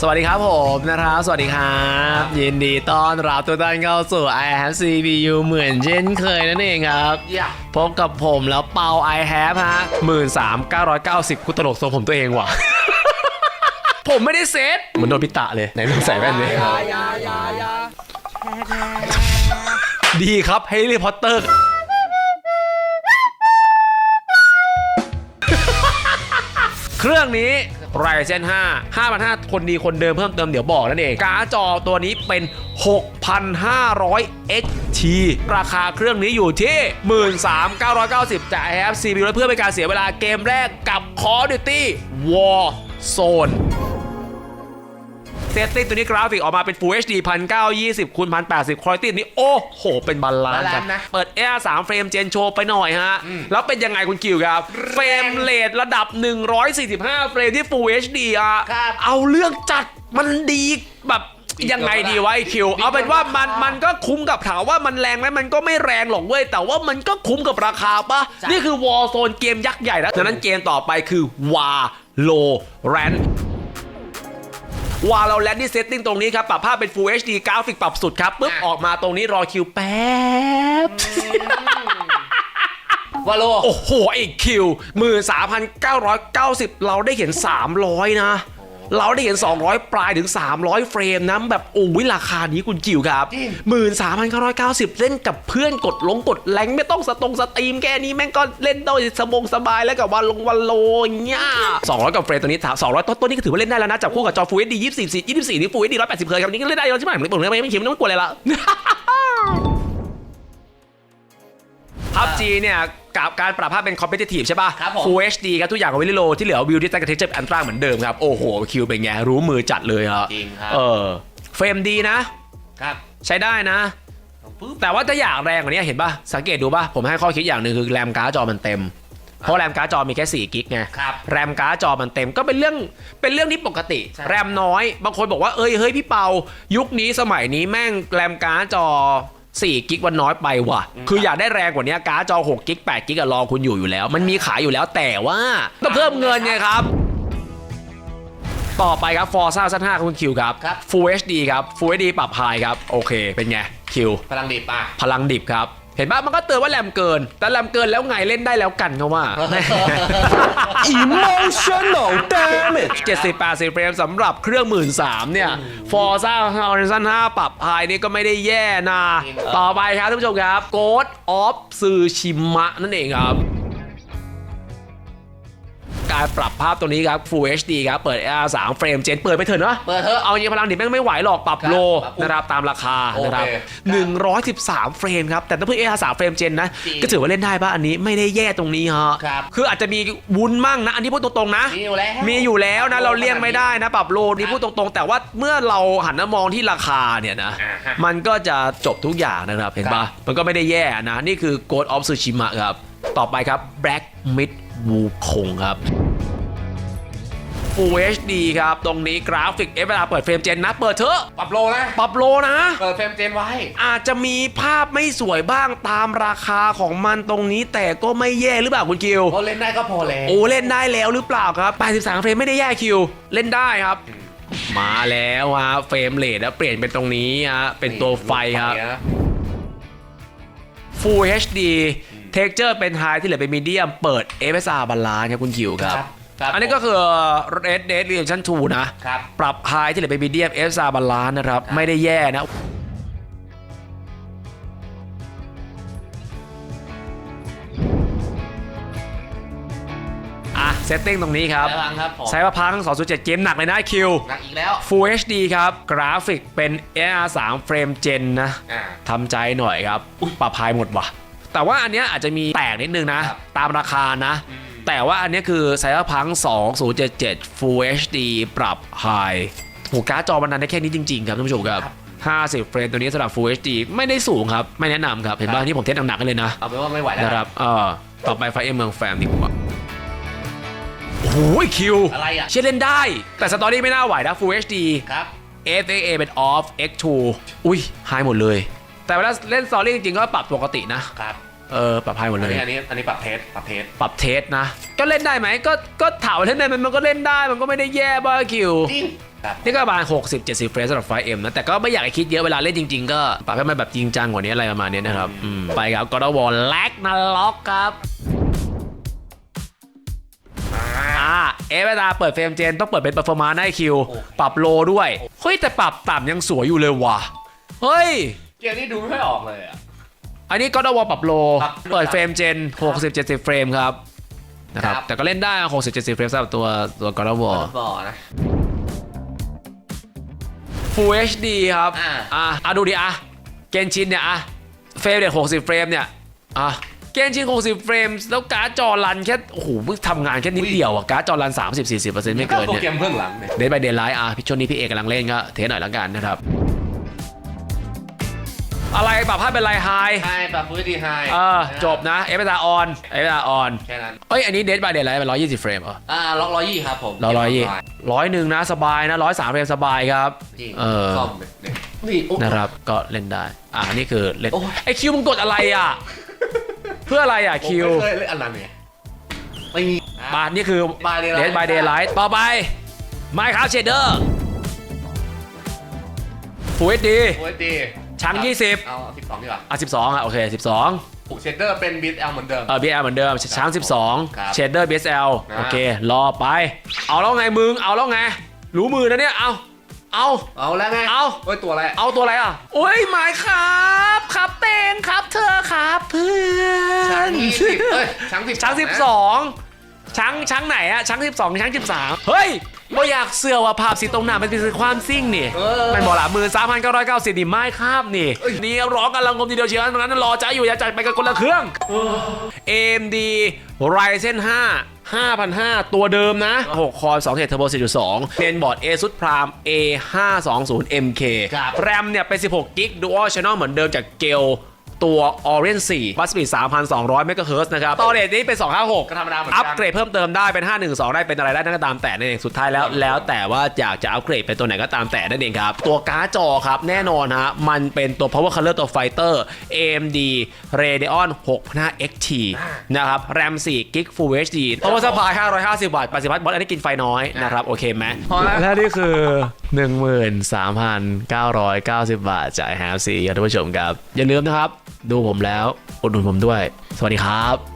สวัสดีครับผมนะครับสวัสดีครับ ยินดีต้อนรับทุกท่านเข้าสู่ i have CPU เหมือนเช่นเคยนั่นเองครับอย่าพบกับผมแล้วเปา i have ฮะหมื่นสามเก้าร้อยเก้าสิบกูตลกทรงผมตัวเองว่ะ ผมไม่ได้เซตเหมือนโดนพิตะเลย ไหนลองใส่แว่นเลยยายายายาดีครับแฮร์รี่พอตเตอร์เครื่องนี้ Ryzen 5 5,500 คนดีคนเดิมเพิ่มเติมเดี๋ยวบอกนั่นเอง การ์ดจอตัวนี้เป็น 6,500 XT ราคาเครื่องนี้อยู่ที่ 13,990จาก i have CPU และเพื่อเป็นการเสียเวลาเกมแรกกับ Call of Duty Warzone เซตติ้งตัวนี้กราฟิกออกมาเป็น Full HD 1920คูณ1080 Quality นี่โอ้โห เป็นบาลานซ์กัน balance นะเปิด Air 3เฟรมเจนโชว์ไปหน่อยฮะ แล้วเป็นยังไงคุณกิวครับ เฟรมเรทระดับ 145 เฟรมที่ Full HD อะครับเอาเรื่องจัดมันดีแบบยังไงดีวะไอคิว เอาเป็นว่ามันมันก็คุ้มกับถามว่ามันแรงไหมมันก็ไม่แรงหรอกเว้ย แต่ว่ามันก็คุ้มกับราคาปะนี่คือ Warzone เกมยักษ์ใหญ่แล้วดังนั้นเกมต่อไปคือ Valorant วาเราแลนที่เซตติ้งตรงนี้ครับ ปรับภาพเป็น Full HD กราฟิกปรับสุดครับปุ๊บอะออกมาตรงนี้รอคิวแป๊บ วาโล โอ้โหไอ้คิวมือ3,990 เราได้เห็น 300 นะ เราได้เห็น 200 ปลายถึง 300 เฟรมนะแบบโอ้ยราคานี้คุณกิวครับจริงหมื่นสามพันเก้าร้อยเก้าสิบเล่นกับเพื่อนกดลงกดแรงไม่ต้องสตรงสตรีมแค่นี้แม่งก็เล่นได้สบงสบายแล้วกับวันลงวันโลอย่างเงี้ยสองร้อยกับเฟรมตัวนี้สองร้อยต้นนี้ก็ถือว่าเล่นได้แล้วนะจับคู่กับจอฟูเอสดียี่สิบสี่ยี่สิบสี่นี่ฟูเอสดีร้อยแปดสิบเคยครับนี่ก็เล่นได้แล้วใช่ไหมผมผมไม่ไม่คิดไม่ต้องกลัวอะไรละ พับจีเนี่ยกับการปรับภาพเป็น competitive ใช่ป่ะ ครับผม Full HD ครับทุกอย่างของวิลโลที่เหลือวิวที่ตั้งกระเทคเจ็บอันตราเหมือนเดิมครับ โอ้โห คิวเป็นไง รู้มือจัดเลยครับ จริงครับ เออ เฟรมดีนะ ครับใช้ได้นะปึ๊บแต่ว่าถ้าอยากแรงกว่านี้เห็นป่ะ สังเกตดูป่ะ ผมให้ข้อคิดอย่างหนึ่งคือแรมการ์ดจอมันเต็ม เพราะแรมการ์ดจอมีแค่4กิกไง ครับ แรมการ์ดจอมันเต็มก็เป็นเรื่องเป็นเรื่องที่ปกติ ใช่แรมน้อย บางคนบอกว่าเอ้ยเฮ้ยพี่เปา ยุคนี้สมัยนี้แม่งแรมการ์ดจอ 4กิกวันน้อยไปว่ะ คืออยากได้แรงกว่านี้การ์ดจอ6กิก8กิกอะรอคุณอยู่อยู่แล้ว มันมีขายอยู่แล้วแต่ว่าต้องเพิ่มเงินไงครับต่อไปครับ Forza สั้น5คุณคิวครับครับ Full HD ครับ Full HD ปรับไฮครับ โอเค เป็นไง คิว พลังดิบอะ พลังดิบครับ เห็นปะมันก็เตือนว่าแรมเกิน แต่แรมเกินแล้วไงเล่นได้แล้วกันเขาว่า Emotional damage 70 80เฟรมสำหรับเครื่อง 1 3ื่นเนี่ย Forza Horizon 5 ปรับไฮนี่ก็ไม่ได้แย่นะจริงครับต่อไปครับท่านผู้ชมครับ Ghost of Tsushima นั่นเองครับ การปรับภาพตรงนี้ครับ Full HD ครับ เปิด R 3เฟรมเจนเปิดไปเถอะเนาะเปิดเถอะเอาจริงๆพลังดิบแม่งไม่ไหวหรอกปรับครับโลปรับนะครับตามราคาโอเคนะครับ113 เฟรมครับ แต่ถ้าเพื่อ AR 3เฟรมเจนนะจริงก็ถือว่าเล่นได้ป่ะอันนี้ไม่ได้แย่ตรงนี้ฮะครับคืออาจจะมีวุ้นมั่งนะ อันนี้พูดตรงๆนะมีอยู่แล้วมีอยู่แล้วนะเราเลี่ยงไม่ได้นะปรับโลนี่พูดตรงๆ แต่ว่าเมื่อเราหันมามองที่ราคาเนี่ยนะอ่าฮะมันก็จะจบทุกอย่างนะครับเห็นปะมันก็ไม่ได้แย่นะนี่คือ Ghost of Tsushima ครับ ต่อไปครับ Black Myth Wukong ครับ Full HD ครับ ตรงนี้กราฟิกเอฟเวลาเปิดเฟรมเจนนะ เปิดเถอะ ปรับโลนะ ปรับโลนะ เปิดเฟรมเจนไว้ อาจจะมีภาพไม่สวยบ้างตามราคาของมันตรงนี้ แต่ก็ไม่แย่หรือเปล่าคุณคิวเขาเล่นได้ก็พอแล้ว โอ้เล่นได้แล้วหรือเปล่าครับ 83 เฟรมไม่ได้แย่คิว เล่นได้ครับ มาแล้วฮะเฟรมเรทแล้วเปลี่ยนเป็นตรงนี้ฮะเป็นตัวไฟครับนะ Full HD Texture เป็น High ที่เหลือเป็น Medium เปิด FSR Balance ครับคุณคิวครับ ครับอันนี้ก็คือ Red Dead Redemption 2 นะ ครับ ปรับ High ที่เหลือเป็น Medium FSR Balance นะครับ ไม่ได้แย่นะ อะ เซตติ้งตรงนี้ครับ แล้วครับผมใช้ว่าพัง2.7 เกมหนักเลยนะคิว หนักอีกแล้ว Full HD ครับ กราฟิกเป็น AR3 เฟรมเจนนะ อ่า ทำใจหน่อยครับ อุ้ยปรับพายหมดว่ะ แต่ว่าอันเนี้ยอาจจะมีแตกนิดนึงนะ ครับ ตามราคานะ แต่ว่าอันเนี้ยคือไซเบอร์พัง2077 Full HD ปรับ High โหการ์ดจอมันดันได้แค่นี้จริงๆครับท่านผู้ชมครับ 50 เฟรมตัวนี้สำหรับ Full HD ไม่ได้สูงครับ ไม่แนะนำครับ เห็นป่ะที่ผมเทสหนักๆกันเลยนะ เอาไปนว่าไม่ไหวแล้วนะครับเออต่อไปไฟเอ็มเมืองแฟมดีกว่าโอ้โหคิว อะไรอะเชื่อเล่นได้ แต่สตอรี่ไม่น่าไหวนะ Full HD ครับ FXA เป็น off X2 อุ้ยหายหมดเลย แต่เวลาเล่นสตอรี่จริงๆ ก็ปรับปกตินะ ครับ เออปรับหายหมดอัเลนย นี้อันนี้อันนี้ปรับเทสปรับเทสปรับเทสนะ ก็เล่นได้ไหมก็ก็ถามว่าเล่นได้ไหมมันก็เล่นได้มันก็ไม่ได้แย่บ้าคิว จริงครับ นี่ก็ประมาณ 60 70เฟรมสำหรับไฟเอ็มนะ แต่ก็ไม่อยากให้คิดเยอะเวลาเล่นจริง ๆ ก็ปรับให้มันแบบจริงจังกว่านี้อะไรประมาณนี้นะครับอืมไปครับก็ต้องวอลแลกนาล็อกครับ อ่าเอเวลาเปิดเฟรมเจน ต้องเปิดเป็นเปอร์ฟอร์มาได้คิวปรับโลด้วย เฮ้ย แต่ปรับต่ำยังสวยอยู่เลยว่ะ เฮ้ย เกมนี้ดูไม่ค่อยออกเลยอะ อันนี้ก็ต้องวอลปรับโลครับเปิดเฟรมเจน 60 70 เฟรมครับนะครับครับ แต่ก็เล่นได้ 60 70 เฟรมสำหรับตัวตัว God of War บ่อนะ Full HD ครับ อ่า อะอะดูดิอะ เกนชินเนี่ยอะ เฟรมเรท60 เฟรมเนี่ย อะ เกนชิน 60 เฟรม แล้วการ์ดจอรันแค่ โอ้โหเพิ่งทำงานแค่นิดเดียวอะ การ์ดจอรัน 30-40%ไม่เกินโปรเนี่ย แกรมเบื้องหลังเนี่ย เดนไปเดนไลท์อะพี่ช่วงนี้พี่เอกกำลังเล่นก็เทสหน่อยแล้วกันนะครับ อะไรปรับภาพเป็นไลท์ไฮไฮปรับฟูดีไฮเออจบนะเอฟเอออนเอฟเอออนแค่นั้นเอ้ยอันนี้เดนไปเดนไลท์เป็น120เฟรมเหรออ่าล็อกร้อยยี่ครับผมร้อยยี่ร้อยหนึ่งนะสบายนะร้อยสามเฟรมสบายครับจริงเออซ่อมเนี่ยนี่โอ้นะครับก็เล่นได้ อ่านี่คือเล่นโอ้ยไอคิวมึงกดอะไรอะ เพื่ออะไรอะผมคิวไม่เคยเล่นอันนั้นไงไม่มีมานี่คือ By Daylight เดนบายเดย์ไลท์ต่อไปไมค์ครับเชเดอร์ฟูเอดีโอ้ยดี ชั้นครับ20เอาสิบสองดีกว่าอะ12อะโอเค12ผูกเชดเดอร์เป็นบิทเอลเหมือนเดิม เออ BL เหมือนเดิมช้างครับ12 เชเดอร์ BSL นะ โอเค รอไป เอาแล้วไงมึง เอาแล้วไง รู้มือนะเนี่ย เอา เอา เอาแล้วไงเอาโอ้ยตัวอะไรเอาตัวอะไรอะโอ้ยหมายครับ ครับเตงครับเธอครับเพื่อนช้างยี่สิบเอ้ยช้างสิบช้างนะสิบสองช้างช้างไหนอะช้างสิบสองช้างสิบสามเฮ้ย บ่อยากเสือว่าภาพสีตรงหน้ามันเป็นความซิ่งนี่เออมันบอกละมือสามพันเก้าร้อยเก้าสิบนี่ไม่คาบนี่เอ้ยนี่ร้องกันลังงมทีเดียวเชียวนั้นรอจ้าอยู่อย่าจัดไปกันคนละเครื่อง AMD Ryzen 5 5,500ตัวเดิมนะ 6 คอร์2เทรดเทอร์โบ4.2เมนบอร์ด ASUS Prime A520MK ครับแรมเนี่ยเป็น 16 กิก Dual Channel เหมือนเดิมจากเกล ตัว Orin 4บัสปีด3,200 MHz นะครับตอเรทนี้เป็น 256 ก็ธรรมดาเหมือนกันอัปเกรดเพิ่มเติมได้เป็น 512 ได้เป็นอะไรได้นั่นก็ตามแต่นั่นเองสุดท้ายแล้ว แล้วแต่ว่าอยากจะอัปเกรดเป็นตัวไหนก็ตามแต่นั่นเองครับ ตัวการ์ดจอครับ แน่นอนฮะ มันเป็นตัว power color ตัว fighter AMD Radeon 65 XT นะครับ RAM 4 GB Full HD power supply 550 วัตต์80วัตต์บอสอันนี้กินไฟน้อยนะครับโอเคไหมพอแล้วและนี่คือ13,990บาทจ่ายแฮปซีครับท่านผู้ชมครับ อย่าลืมนะครับ ดูผมแล้ว อุดหนุนผมด้วย สวัสดีครับ